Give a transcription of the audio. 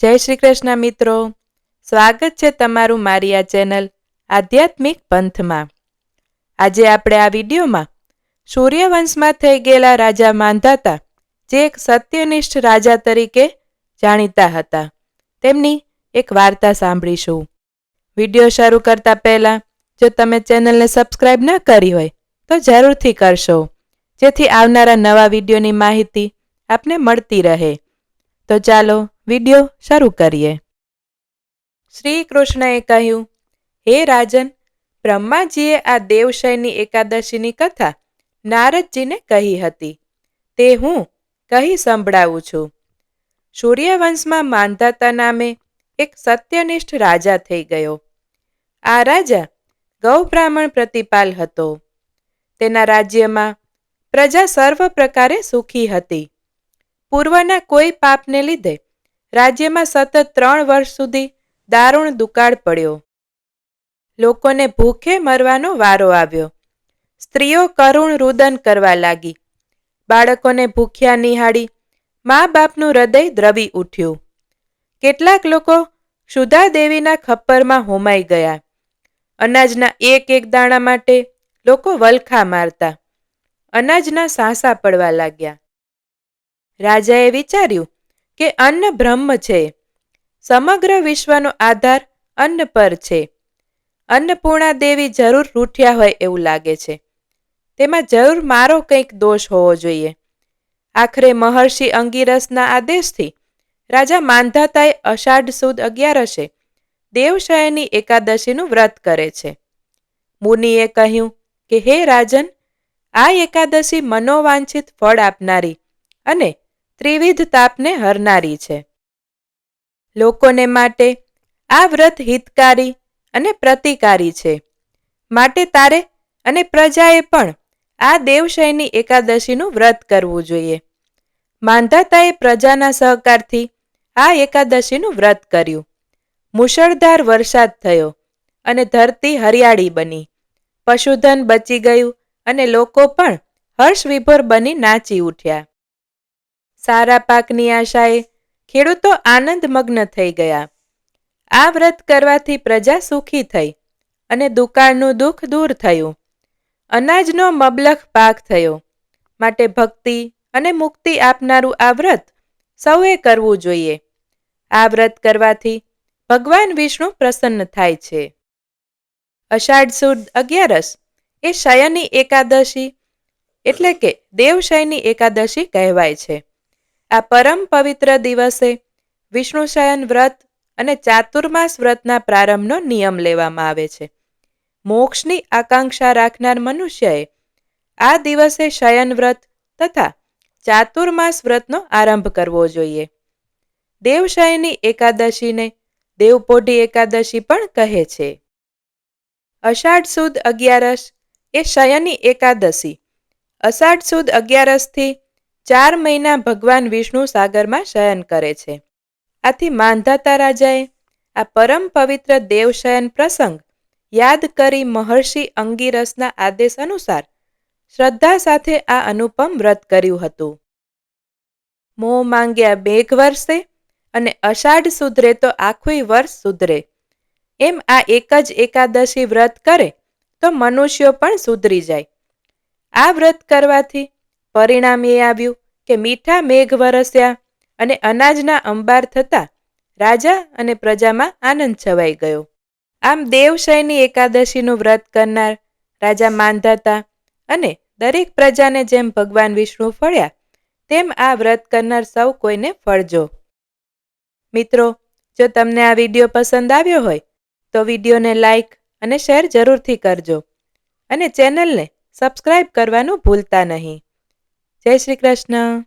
જય શ્રી કૃષ્ણ મિત્રો. સ્વાગત છે તમારું મારી આ ચેનલ આધ્યાત્મિક પંથમાં. આજે આપણે આ વિડીયોમાં સૂર્યવંશમાં થઈ ગયેલા રાજા માંધાતા જે એક સત્યનિષ્ઠ રાજા તરીકે જાણીતા હતા. તેમની એક વાર્તા સાંભળીશું. વીડિયો શરૂ કરતા પહેલાં જો તમે ચેનલને સબસ્ક્રાઇબ ન કરી હોય તો જરૂરથી કરશો, જેથી આવનારા નવા વિડીયોની માહિતી આપને મળતી રહે. તો ચાલો વીડિયો શરૂ કરીએ. શ્રી કૃષ્ણએ કહ્યું, હે રાજન, બ્રહ્માજીએ આ દેવશયની એકાદશીની કથા નારદજીને કહી હતી. તે હું કહી સંભળાવું છું. સૂર્યવંશમાં માંધાતા નામે એક સત્યનિષ્ઠ રાજા થઈ ગયો. આ રાજા ગૌ બ્રાહ્મણ પ્રતિપાલ હતો. તેના રાજ્યમાં પ્રજા સર્વ પ્રકારે સુખી હતી. પૂર્વના કોઈ પાપને લીધે રાજ્યમાં સતત ત્રણ વર્ષ સુધી દારૂણ દુકાળ પડ્યો. લોકોને ભૂખે મરવાનો વારો આવ્યો. સ્ત્રીઓ કરુણ રુદન કરવા લાગી. બાળકોને ભૂખ્યા નિહાળી મા બાપનું હૃદય દ્રવી ઉઠ્યું. કેટલાક લોકો સુધા દેવીના ખપ્પરમાં હોમાઈ ગયા. અનાજના એક એક દાણા માટે લોકો વલખા મારતા. અનાજના સાંસા પડવા લાગ્યા. રાજાએ વિચાર્યું કે અન્ન બ્રહ્મ છે. સમગ્ર વિશ્વનો આધાર અન્ન પર છે. અન્નપૂર્ણા દેવી જરૂર રૂઠ્યા હોય એવું લાગે છે. તેમાં જરૂર મારો કંઈક દોષ હોવો જોઈએ. આખરે મહર્ષિ અંગીરસના આદેશથી રાજા માંધાતાએ અષાઢ સુદ અગિયારસે દેવશયની એકાદશીનું વ્રત કરે છે. મુનિએ કહ્યું કે, હે રાજન, આ એકાદશી મનોવાંછિત ફળ આપનારી અને ત્રિવિધ તાપને હરનારી છે. લોકોને માટે આ વ્રત હિતકારી અને પ્રતિકારી છે. માટે તારે અને પ્રજાએ પણ આ દેવશયની એકાદશીનું વ્રત કરવું જોઈએ. માંધાતાએ પ્રજાના સહકારથી આ એકાદશીનું વ્રત કર્યું. મુશળધાર વરસાદ થયો અને ધરતી હરિયાળી બની. પશુધન બચી ગયું અને લોકો પણ હર્ષ વિભોર બની નાચી ઉઠ્યા. સારા પાકની આશાએ ખેડૂતો આનંદમગ્ન થઈ ગયા. આ વ્રત કરવાથી પ્રજા સુખી થઈ અને દુકાળનું દુઃખ દૂર થયું. અનાજનો મબલખ પાક થયો. માટે ભક્તિ અને મુક્તિ આપનારું આ વ્રત સૌએ કરવું જોઈએ. આ વ્રત કરવાથી ભગવાન વિષ્ણુ પ્રસન્ન થાય છે. અષાઢ સુદ અગિયારસ એ શયની એકાદશી એટલે કે દેવશયની એકાદશી કહેવાય છે. આ પરમ પવિત્ર દિવસે વિષ્ણુ શયન વ્રત અને ચાતુર્માસ વ્રતના પ્રારંભનો નિયમ લેવામાં આવે છે. મોક્ષની આકાંક્ષા રાખનાર મનુષ્યએ આ દિવસે શયન વ્રત તથા ચાતુર્માસ વ્રતનો આરંભ કરવો જોઈએ. દેવશયની એકાદશીને દેવપોઢી એકાદશી પણ કહે છે. અષાઢ સુદ અગિયારસ એ શયની એકાદશી. અષાઢ સુદ અગિયારસથી ચાર મહિના ભગવાન વિષ્ણુ સાગરમાં શયન કરે છે. આથી માંધાતા રાજાએ આ પરમ પવિત્ર દેવશયન પ્રસંગ યાદ કરી મહર્ષિ અંગીરસના આદેશ અનુસાર શ્રદ્ધા સાથે આ અનુપમ વ્રત કર્યું હતું. મોહ માંગ્યા બેગ વર્ષે અને અષાઢ સુધરે તો આખું વર્ષ સુધરે. એમ આ એક જ એકાદશી વ્રત કરે તો મનુષ્યો પણ સુધરી જાય. આ વ્રત કરવાથી પરિણામ એ આવ્યું કે મીઠા મેઘ વરસ્યા અને અનાજના અંબાર થતા રાજા અને પ્રજામાં આનંદ છવાઈ ગયો. આમ દેવશયની એકાદશીનું વ્રત કરનાર રાજા માંધાતા અને દરેક પ્રજાને જેમ ભગવાન વિષ્ણુ ફળ્યા, તેમ આ વ્રત કરનાર સૌ કોઈને ફળજો. મિત્રો, જો તમને આ વીડિયો પસંદ આવ્યો હોય, તો વિડીયોને લાઈક અને શેર જરૂરથી કરજો અને ચેનલને સબસ્ક્રાઇબ કરવાનું ભૂલતા નહીં. જય શ્રી કૃષ્ણ.